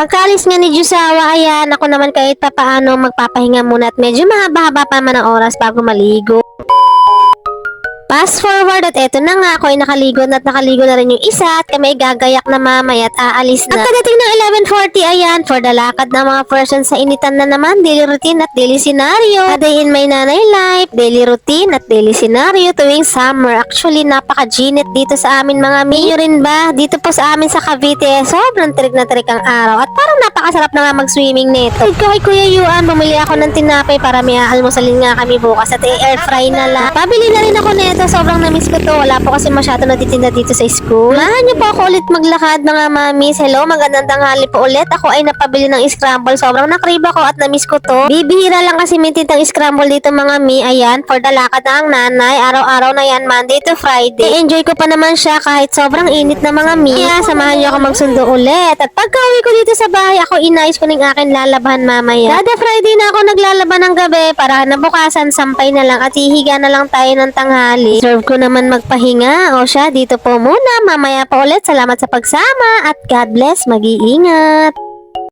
Pagkaalis nga ni Jusawa, ayan, ako naman kahit pa paano magpapahinga muna at medyo mahaba-haba pa man ang oras bago maligo. Fast forward at eto na nga ako ay nakaligo na at nakaligo na rin yung isa at kami ay gagayak na mamaya at aalis na. At pagdating ng 11.40 ayan for the lakad ng mga person sa initan na naman daily routine at daily scenario. A day in my nanay life, daily routine at daily scenario tuwing summer. Actually napaka-ginit dito sa amin mga mi. Rin ba? Dito po sa amin sa Cavite sobrang tirik na tirik ang araw at parang napakasarap na nga mag-swimming nito. Ikaw kay Kuya Yuan, bumili ako ng tinapay para may almusalin nga kami bukas at i-air fry na lang. Pabili na rin ako nito, sobrang namiss ko to. Wala po kasi masyado natitinda dito sa school. Mahan niyo po ako ulit maglakad mga mamis. Hello, magandang tanghali po ulit. Ako ay napabili ng scramble. Sobrang nakrib ako at namiss ko to. Bibihira lang kasi may tintang scramble dito mga mi. Ayan, for the lakad na ang nanay. Araw-araw na yan, Monday to Friday. enjoy ko pa naman siya kahit sobrang init na mga mi. Kaya samahan niyo ako magsundo ulit. At pagka uwi ko dito sa bahay, ako inayos ko ng akin lalabahan mamaya. Kada Friday na ako naglalaban ng gabi para nabukasan sampay na lang at hihiga na lang tayo ng tanghali. Deserve ko naman magpahinga. O siya, dito po muna. Mamaya pa ulit. Salamat sa pagsama at God bless. Mag-iingat.